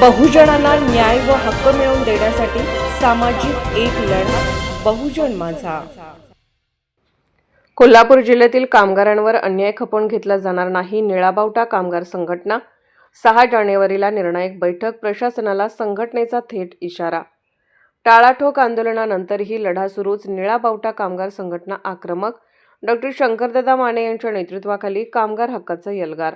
बहुजनांना न्याय व हक्क मिळवून देण्यासाठी सामाजिक एक लढा बहुजन माझा. कोल्हापूर जिल्ह्यातील कामगारांवर अन्याय खपवून घेतला जाणार नाही निळाबावटा कामगार संघटना. सहा जानेवारीला निर्णायक बैठक प्रशासनाला संघटनेचा थेट इशारा. टाळाठोक आंदोलनानंतरही लढा सुरूच निळाबावटा कामगार संघटना आक्रमक. डॉक्टर शंकरदादा माने यांच्या नेतृत्वाखाली कामगार हक्काचा यलगार.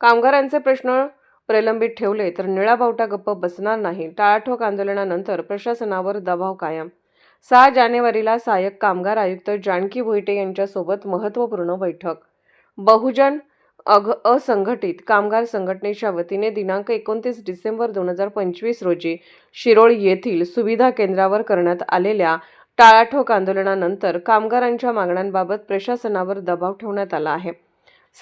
कामगारांचे प्रश्न प्रलंबित ठेवले तर निळाबावटा गप्प बसणार नाही. टाळाठोक आंदोलनानंतर प्रशासनावर दबाव कायम. सहा जानेवारीला सहाय्यक कामगार आयुक्त जानकी भोईटे यांच्यासोबत महत्त्वपूर्ण बैठक. बहुजन अघ असंघटित कामगार संघटनेच्या वतीने दिनांक एकोणतीस डिसेंबर दोन हजार पंचवीस रोजी शिरोळ येथील सुविधा केंद्रावर करण्यात आलेल्या टाळाठोक आंदोलनानंतर कामगारांच्या मागण्यांबाबत प्रशासनावर दबाव ठेवण्यात आला आहे.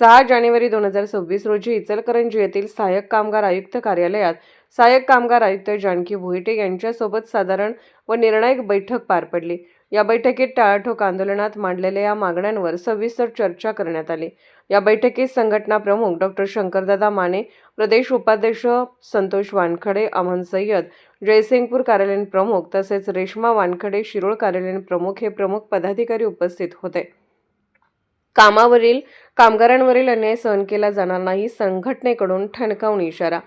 सहा जानेवारी दोन हजार सव्वीस रोजी इचलकरंजी येथील सहाय्यक कामगार आयुक्त कार्यालयात सहाय्यक कामगार आयुक्त जानकी भोईटे यांच्यासोबत साधारण व निर्णायक बैठक पार पडली. या बैठकीत टाळाठोक आंदोलनात मांडलेल्या या मागण्यांवर सविस्तर चर्चा करण्यात आली. या बैठकीत संघटना प्रमुख डॉक्टर शंकरदादा माने प्रदेश उपाध्यक्ष संतोष वानखडे अमन सय्यद जयसिंगपूर कार्यालयीन प्रमुख तसेच रेश्मा वानखडे शिरोळ कार्यालयीन प्रमुख हे प्रमुख पदाधिकारी उपस्थित होते. कामावरील कामगारांवरील अन्याय सहन केला जाणार नाही संघटनेकडून ठणकावून इशारा.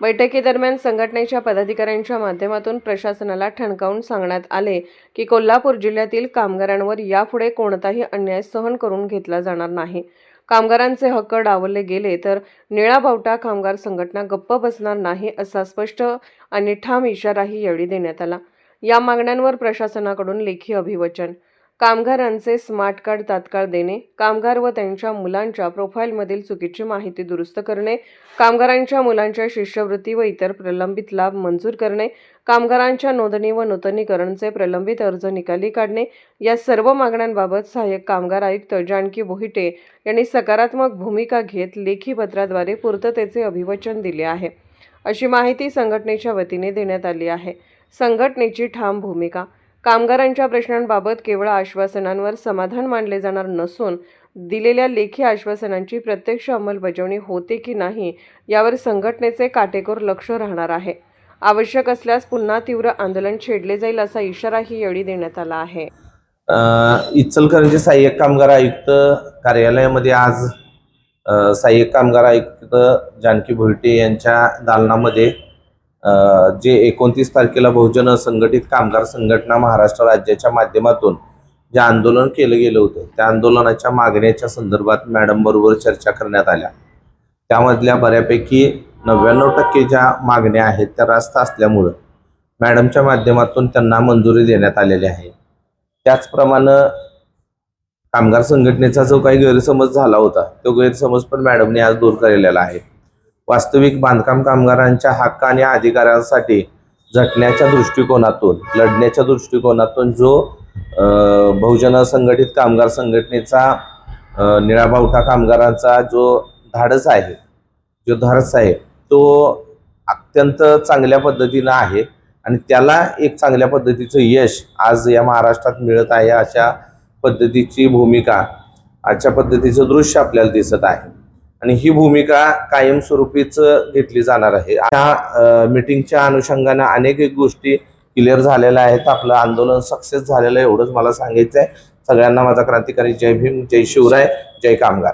बैठकीदरम्यान संघटनेच्या पदाधिकाऱ्यांच्या माध्यमातून प्रशासनाला ठणकावून सांगण्यात आले की कोल्हापूर जिल्ह्यातील कामगारांवर यापुढे कोणताही अन्याय सहन करून घेतला जाणार नाही. कामगारांचे हक्क डावलले गेले तर निळा बावटा कामगार संघटना गप्प बसणार नाही असा स्पष्ट आणि ठाम इशाराही यावेळी देण्यात आला. या मागण्यांवर प्रशासनाकडून लेखी अभिवचन कामगारांचे स्मार्ट कार्ड तात्काळ देणे कामगार व त्यांच्या मुलांच्या प्रोफाईलमधील चुकीची माहिती दुरुस्त करणे कामगारांच्या मुलांच्या शिष्यवृत्ती व इतर प्रलंबित लाभ मंजूर करणे कामगारांच्या नोंदणी व नूतनीकरणचे प्रलंबित अर्ज निकाली काढणे या सर्व मागण्यांबाबत सहाय्यक कामगार आयुक्त जानकी बोहिटे यांनी सकारात्मक भूमिका घेत लेखी पत्राद्वारे पूर्ततेचे अभिवचन दिले आहे. अशी माहिती संघटनेच्या वतीने देण्यात आली आहे. संघटनेची ठाम भूमिका कामगारांच्या प्रश्नांबाबत केवळ आश्वासनांवर समाधान मानले जाणार नसून दिलेल्या लेखी आश्वासनांची प्रत्यक्ष अंमलबजावणी होते की नाही यावर संघटनेचे काटेकोर लक्ष राहणार आहे. आवश्यक असल्यास पुन्हा तीव्र आंदोलन छेडले जाईल असा इशाराही यावेळी देण्यात आला आहे. अ, इचलकरंजी सहाय्यक कामगार आयुक्त कार्यालयामध्ये आज सहाय्यक कामगार आयुक्त जानकी भोईटे यांच्या दालनामध्ये जे एकोणतीस तारखेला बहुजन संघटित कामगार संघटना महाराष्ट्र राज्याच्या माध्यमातून जे आंदोलन केलं गेलं होतं त्या आंदोलनाच्या मागण्याच्या संदर्भात मॅडम बरोबर चर्चा करण्यात आल्या. त्यामधल्या बऱ्यापैकी नव्याण्णव टक्के ज्या मागण्या आहेत त्या रास्त असल्यामुळं मॅडमच्या माध्यमातून त्यांना मंजुरी देण्यात आलेली आहे. त्याचप्रमाणे कामगार संघटनेचा जो काही गैरसमज झाला होता तो गैरसमज पण मॅडमने आज दूर केलेला आहे. वास्तविक बांधकाम कामगारांच्या हक्क आणि अधिकारांसाठी झटण्याच्या दृष्टिकोनातून लढण्याच्या दृष्टिकोनातून जो बहुजन संघटित कामगार संघटनेचा निळाबावठा निळाबावटा कामगारांचा जो धाडस आहे जो धाडस आहे तो अत्यंत चांगल्या पद्धतीनं आहे आणि त्याला एक चांगल्या पद्धतीचं यश आज या महाराष्ट्रात मिळत आहे अशा पद्धतीची भूमिका अशा पद्धतीचं दृश्य आपल्याला दिसत आहे. आणि ही भूमिका कायमस्वरूपीच घेतली जाणार आहे. या मिटिंगच्या अनुषंगाने अनेक एक गोष्टी क्लिअर झालेल्या आहेत. आपलं आंदोलन सक्सेस झालेलं आहे एवढंच मला सांगायचं आहे सगळ्यांना माझा क्रांतिकारी जय भीम जय शिवराय जय कामगार.